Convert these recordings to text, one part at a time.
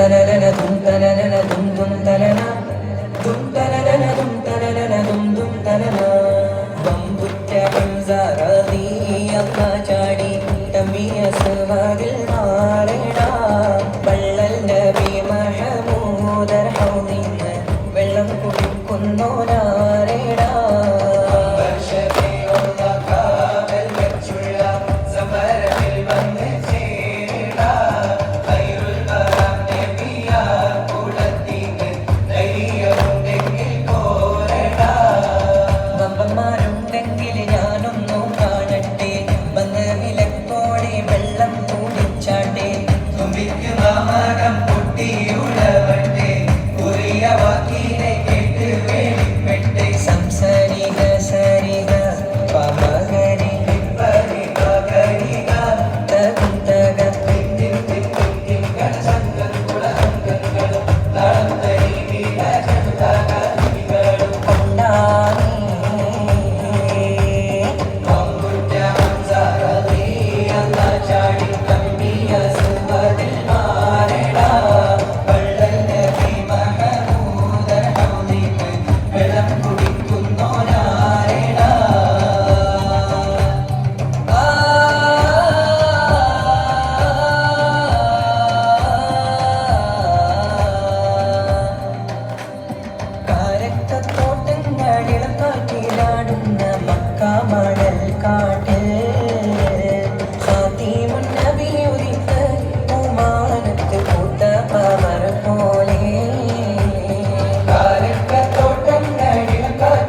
தன தும் தன தும் தும் தன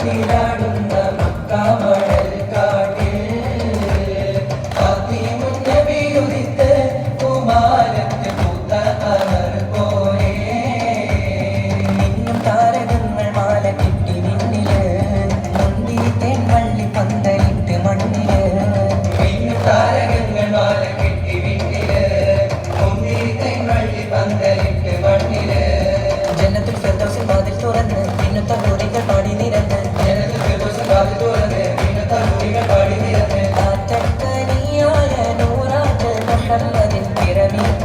Happy birthday. Bye, Remy.